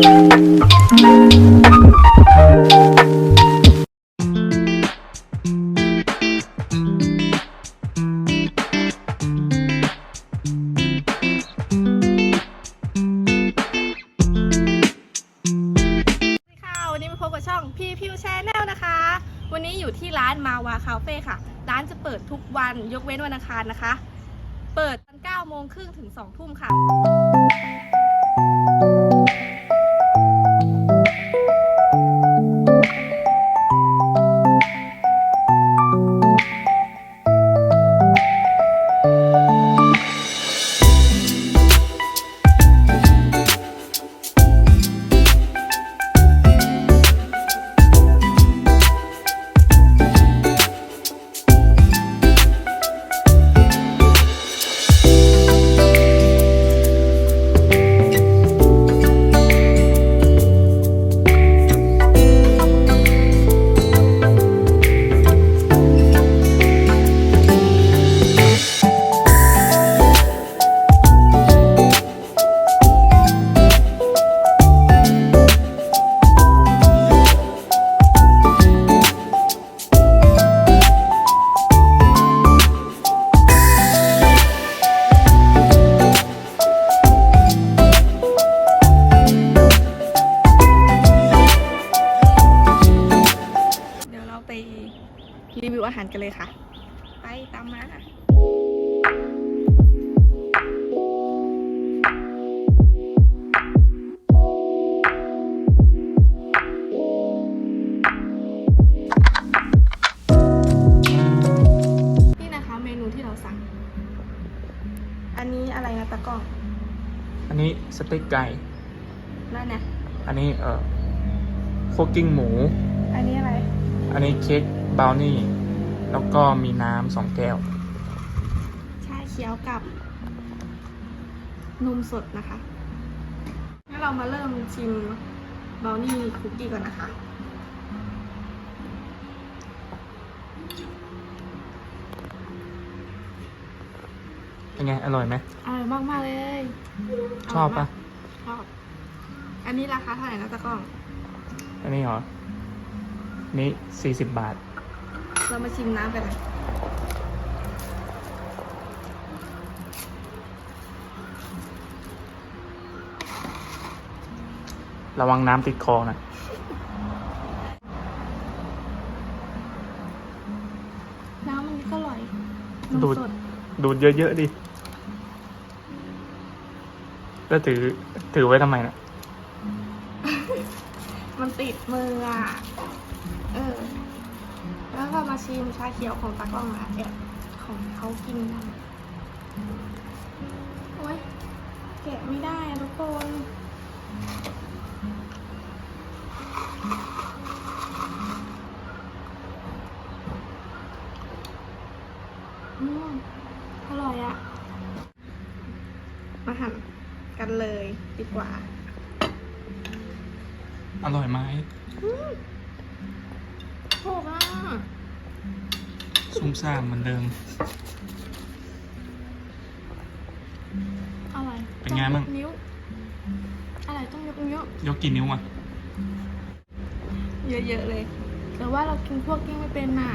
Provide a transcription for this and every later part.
สวัสดีค่ะวันนี้มาพบกับช่องพี่พิวแชนแนลนะคะ วันนี้อยู่ที่ร้านมาวาคาเฟ่ค่ะ ร้านจะเปิดทุกวันยกเว้นวันอังคารนะคะ เปิดตอน9โมงครึ่งถึง 2 ทุ่มค่ะ กันเลยค่ะ ไปตามมานี่นะคะเมนูที่เราสั่งอันนี้อะไรนะตะกล้อง อันนี้สเต็กไก่นั่นนะอันนี้เอ่อโคกกิ้งหมู อันนี้อะไร อันนี้เค้กบราวนี่ แล้วก็มีน้ำสองแก้ว ชาเขียวกับนมสดนะคะงั้นเรามาเริ่มชิมบราวนี่คุกกี้ก่อนนะคะ เป็นไง อร่อยไหม อร่อยมากมากๆเลยชอบปะชอบ อันนี้ราคาเท่าไหร่นะตะกล้อง อันนี้เหรอ นี่สี่สิบบาท เรามาชิมน้ำกันนะระวังน้ำติดคอนะ น้ำมันก็อร่อยนมดูด สดดูดเยอะๆดิ แล้วถือ ถือไว้ทำไมนะมันติดมืออะ เออ แล้วก็มาชิมชาเขียวของตากล้องนะแอบของเขากินกันโอ๊ยแกะไม่ได้อะทุกคนอืมอร่อยอะมาหั่นกันเลยดีกว่า อร่อยไหมโหกอะซุ่มซ่ามเหมือนเดิมอร่อยเป็นไงบ้างต้องยกนิ้ว อะไรต้องยกนิ้ว ยกกี่นิ้วอะเยอะๆเลย แต่ว่าเรากินพวกกิ้งไม่เป็นน่ะ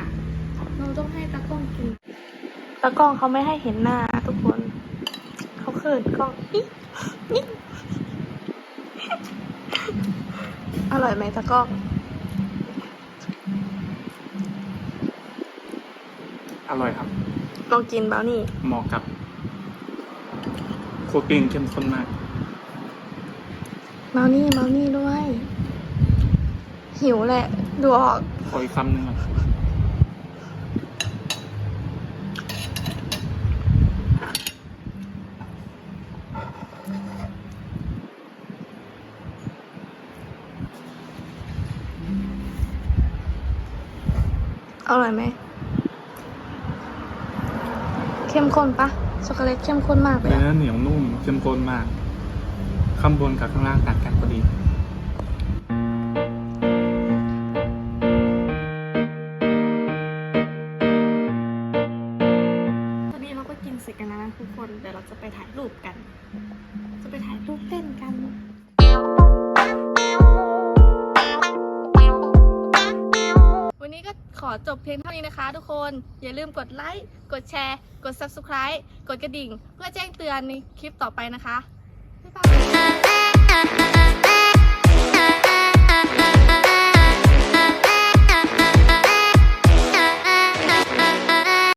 เราต้องให้ตากล้องกิน ตากล้องเขาไม่ให้เห็นหน้าทุกคน เขาเขินกล้องอิ๊ะอิ๊ะอร่อยไหมตากล้อง อร่อยครับ ลองกินเบลนี่ เหมาะกับโคกกิ้งเข้มข้นมาก เบลนี่ เบลนี่ด้วย หิวแหละ ดูออก ขออีกคำหนึ่งอะอร่อยไหม เข้มข้นปะช็อกโกแลตเข้มข้นมากเลยเนื้อะอเหนียวนุ่มเข้มข้นมาก ข้างบนกับข้างล่างตัดกันพอดี ตอนนี้เราก็กินเสร็จกันแล้วนะทุกคนเดี๋ยวเราจะไปถ่ายรูปกัน จะไปถ่ายรูปเต้นกัน ก็ขอจบเพียงเท่านี้นะคะทุกคน อย่าลืมกดไลค์ กดแชร์ กด subscribe กดกระดิ่ง เพื่อแจ้งเตือนในคลิปต่อไปนะคะ บ๊ายบาย